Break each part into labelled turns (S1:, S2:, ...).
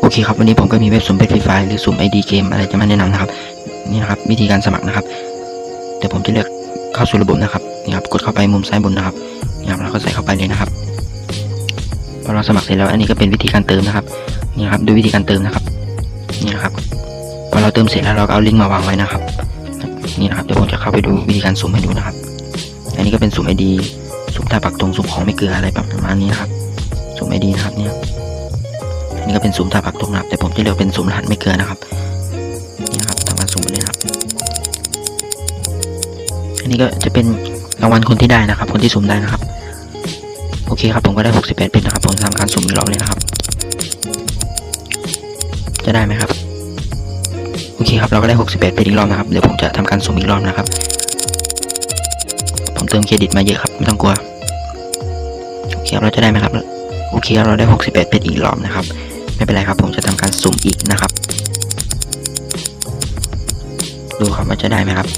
S1: โอเคครับวันนี้ผมก็มีเว็บสุ่มเพชรฟรีไฟหรือสุ่มไอดีเกมอะไรจะมาแนะนำนะครับนี่นะครับวิธีการสมัครนะครับเดี๋ยวผมจะเลือกเข้าสู่ระบบนะครับนี่ครับกดเข้าไปมุมซ้ายบนนะครับนี่ครับเราก็ใส่เข้าไปเลยนะครับพอเราสมัครเสร็จแล้วอันนี้ก็เป็นวิธีการเติมนะครับนี่ครับดูวิธีการเติมนะครับนี่นะครับพอเราเติมเสร็จแล้วเราก็เอาลิงก์มาวางไว้นะครับนี่นะครับเดี๋ยวผมจะเข้าไปดูวิธีการสุ่มให้ดูนะครับ อันนี้ก็เป็นสุ่มไอดีสุ่มท่าปักตรงสุ่มของไม่เกลืออะไรแบบประมาณนี้นะครับสุ่มไอดีนะครับเนี่ย นนี้ก็เป็นสุ่มท่าปักตรงนะครับ แต่ผมจะเลือกเป็นสุ่มรหัสไม่เกินนะครับ นี่ครับทำการสุ่มไปเลยครับ อันนี้ก็จะเป็นรางวัลคนที่ได้นะครับ คนที่สุ่มได้นะครับ โอเคครับ ผมก็ได้ 68เป็นนะครับ ผมทำการสุ่มอีกรอบเลยนะครับ จะได้ไหมครับ โอเคครับ เราก็ได้ 68เป็นอีกรอบนะครับ เดี๋ยวผมจะทำการสุ่มอีกรอบนะครับ ผมเติมเครดิตมาเยอะครับ ไม่ต้องกลัว โอเคเราจะได้ไหมครับโอเคเราได้61เป็นอีกรอบนะครับ ไม่เป็นไรครับ ผมจะทำการสุ่มอีกนะครับ ดูครับว่าจะได้ไหมครับ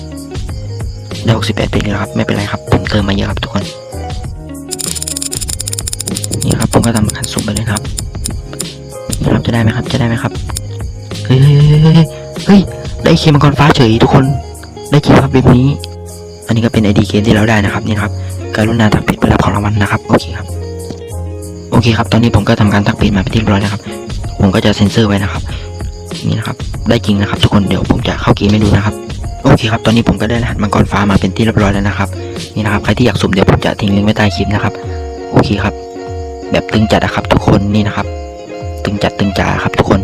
S1: ได้61เป็นอีแล้วครับ ไม่เป็นไรครับ ผมเติมมาเยอะครับทุกคน นี่ครับ ผมก็ทำการสุ่มไปเลยครับ นี่ครับจะได้ไหมครับ จะได้ไหมครับ เฮ้ยเฮ้ยเฮ้ยเฮ้ย ได้เคมังกรฟ้าเฉยทุกคน ได้เคครับแบบนี้ อันนี้ก็เป็นไอดีเกมที่เราได้นะครับ นี่ครับ การุณาทักเพจเพื่อรับของรางวัลนะครับ โอเคครับโอเคครับ ตอนนี้ผมก็ทำการทักเพจมาเป็นที่เรียบร้อยแล้วครับ ผมก็จะเซ็นเซอร์ไว้นะครับ นี่นะครับ ได้จริงนะครับ ทุกคนเดี๋ยวผมจะเข้าเกมให้ดูนะครับ โอเคครับ ตอนนี้ผมก็ได้รหัสมังกรฟ้ามาเป็นที่เรียบร้อยแล้วนะครับ นี่นะครับ ใครที่อยากสุ่มเดี๋ยวผมจะทิ้งลิงก์ไว้ใต้คลิปนะครับ โอเคครับ แบบตึงจัดนะครับ ทุกคนนี่นะครับ ตึงจัดตึงจ๋าครับ ทุกคน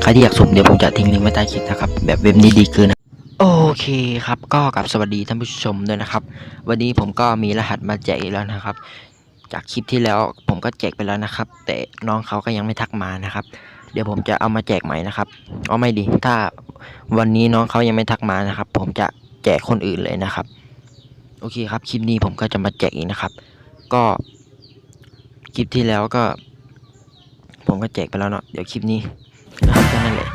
S1: ใครที่อยากสุ่มเดี๋ยวผมจะทิ้งลิงก์ไว้ใต้คลิปนะครับ แบบเว็บนี้ดีเกินนะโอเคครับก็กับสวัสดีท่านผู้ชมด้วยนะครับ วันนี้ผมก็มีรหัสมาแจกอีกแล้วนะครับ จากคลิปที่แล้วผมก็แจกไปแล้วนะครับ แต่น้องเขาก็ยังไม่ทักมานะครับ เดี๋ยวผมจะเอามาแจกใหม่นะครับเอาไม่ดี ถ้าวันนี้น้องเขายังไม่ทักมานะครับ ผมจะแจกคนอื่นเลยนะครับ โอเคครับคลิปนี้ผมก็จะมาแจกอีกนะครับ ก็คลิปที่แล้วก็ ผมก็แจกไปแล้วเนาะเดี๋ยวคลิปนี้นะครับก็นั่นแหละ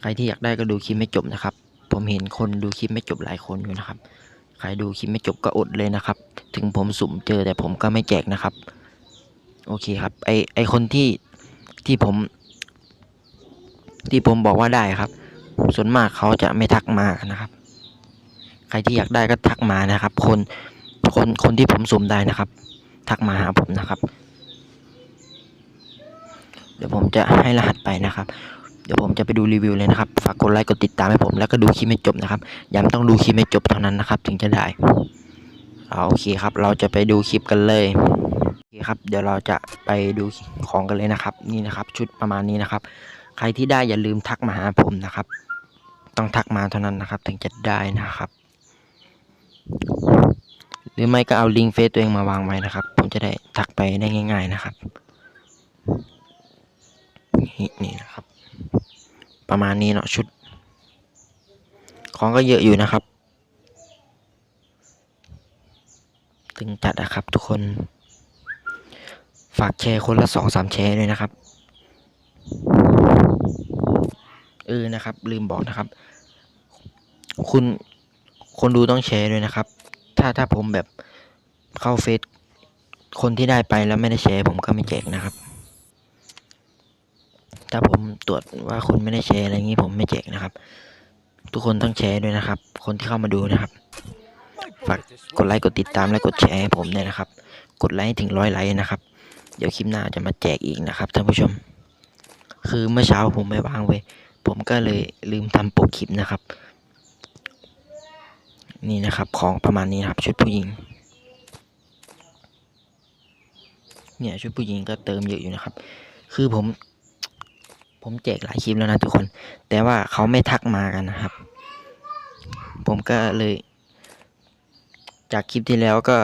S1: ใครที่อยากได้ก็ดูคลิปไม่จบนะครับ ผมเห็นคนดูคลิปไม่จบหลายคนอยู่นะครับ ใครดูคลิปไม่จบก็อดเลยนะครับ ถึงผมสุ่มเจอแต่ผมก็ไม่แจกนะครับ โอเคครับไอไอคนที่ที่ผม ที่ผมบอกว่าได้ครับ ส่วนมากเขาจะไม่ทักมานะครับ ใครที่อยากได้ก็ทักมานะครับ คนคนคนที่ผมสุ่มได้นะครับ ทักมาหาผมนะครับ เดี๋ยวผมจะให้รหัสไปนะครับ เดี๋ยวผมจะไปดูรีวิวเลยนะครับ ฝากกดไลค์กดติดตามให้ผม แล้วก็ดูคลิปไม่จบนะครับ ย้ำต้องดูคลิปไม่จบเท่านั้นนะครับ ถึงจะได้เอาโอเคครับ เราจะไปดูคลิปกันเลยโอเคครับ เดี๋ยวเราจะไปดูของกันเลยนะครับ นี่นะครับ ชุดประมาณนี้นะครับ ใครที่ได้อย่าลืมทักมาหาผมนะครับ ต้องทักมาเท่านั้นนะครับ ถึงจะได้นะครับ หรือไม่ก็เอาลิงก์เฟซตัวเองมาวางไว้นะครับ ผมจะได้ทักไปได้ง่าย ๆนะครับ นี่นี่นะ ประมาณนี้เนาะชุด ของก็เยอะอยู่นะครับ ตึงจัดนะครับทุกคน ฝากแชร์คนละสองสามแชร์ด้วยนะครับ เออนะครับ ลืมบอกนะครับ คุณคนดูต้องแชร์ด้วยนะครับ ถ้าถ้าผมแบบเข้าเฟซคนที่ได้ไปแล้วไม่ได้แชร์ผมก็ไม่แจกนะครับ ถ้าผมตรวจว่าคุณไม่ได้แชร์อะไรอย่างนี้ผมไม่แจกนะครับ ทุกคนต้องแชร์ด้วยนะครับ คนที่เข้ามาดูนะครับ ฝากกดไลค์กดติดตามและกดแชร์ให้ผมด้วยนะครับ กดไลค์ให้ถึงร้อยไลค์นะครับ เดี๋ยวคลิปหน้าจะมาแจกอีกนะครับท่านผู้ชม คือเมื่อเช้าผมไม่ว่างเว้ยผมก็เลยลืมทำปกคลิปนะครับ นี่นะครับของประมาณนี้นะครับ ชุดผู้หญิง เนี่ยชุดผู้หญิงก็เติมเยอะอยู่นะครับ คือผม ผมแจกหลายคลิปแล้วนะทุกคน แต่ว่าเขาไม่ทักมากันนะครับ ผมก็เลย จากคลิปที่แล้วก็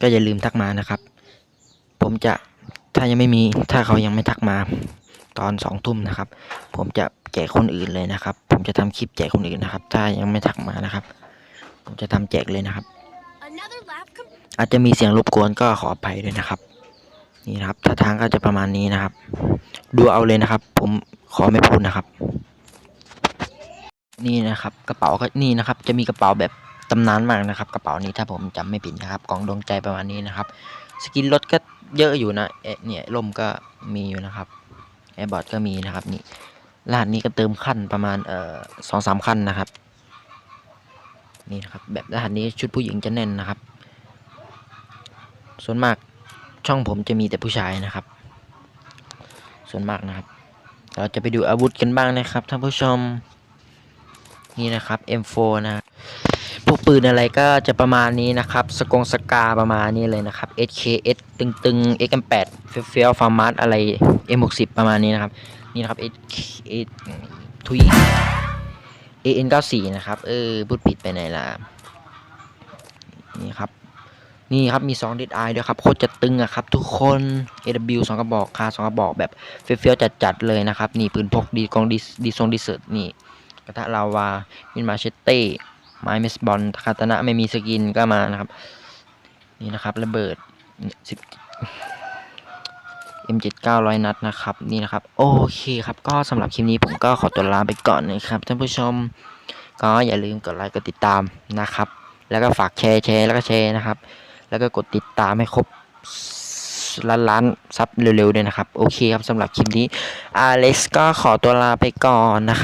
S1: ก็อย่าลืมทักมานะครับ ผมจะถ้ายังไม่มีถ้าเขายังไม่ทักมาตอนสองทุ่มนะครับ ผมจะแจกคนอื่นเลยนะครับ ผมจะทำคลิปแจกคนอื่นนะครับ ถ้ายังไม่ทักมานะครับ ผมจะทำแจกเลยนะครับ
S2: Another lab com-
S1: อาจจะมีเสียงรบกวนก็ขออภัยด้วยนะครับ นี่นะครับท่าทางก็จะประมาณนี้นะครับ ดูเอาเลยนะครับ ผมขอไม่พูดนะครับ นี่นะครับ กระเป๋าก็นี่นะครับ จะมีกระเป๋าแบบตำนานมากนะครับ กระเป๋านี้ถ้าผมจำไม่ผิดนะครับกล่องดวงใจประมาณนี้นะครับ สกินรถก็เยอะอยู่นะเอ๊ะเนี่ยลมก็มีอยู่นะครับแอร์บอทก็มีนะครับ นี่รหัสนี้ก็เติมขั้นประมาณเอ่อสองสามขั้นนะครับ นี่นะครับ แบบรหัสนี้ชุดผู้หญิงจะแน่นนะครับ ส่วนมาก ช่องผมจะมีแต่ผู้ชายนะครับ ส่วนมากนะครับ เราจะไปดูอาวุธกันบ้างนะครับท่านผู้ชมนี่นะครับ M4 นะพวกปืนอะไรก็จะประมาณนี้นะครับ สกงสกาประมาณนี้เลยนะครับ SKS ตึงตึง XM8 เฟี้ยวเฟี้ยวฟาร์มัสอะไร M60 ประมาณนี้นะครับ นี่นะครับ SKS ทุย AN94 นะครับ เออพูดผิดไปไหนล่ะ นี่ครับ นี่ครับมี2 Dead Eye ด้วยครับโคตรจะตึงอะครับทุกคน AW 2 กระบอกคา2กระบอกแบบเฟี้ยวๆจัดๆเลยนะครับ นี่ปืนพกดีกองดีดีทรงดีเซิร์ตนี่กระทะลาวามินมาเชตเต้ไม้เมสบอลคาตนะไม่มีสกินก็มานะครับ นี่นะครับระเบิดสิบ M7 900นัดนะครับ นี่นะครับ โอเคครับ ก็สำหรับคลิปนี้ผมก็ขอตัวลาไปก่อนนะครับท่านผู้ชม ก็อย่าลืมกดไลค์กดติดตามนะครับ แล้วก็ฝากแชร์แชร์แล้วก็แชร์นะครับ แล้วก็กดติดตามให้ครบล้านล้านซับเร็วๆด้วยนะครับ โอเคครับสำหรับคลิปนี้อเล็กซ์ก็ขอตัวลาไปก่อนนะครับ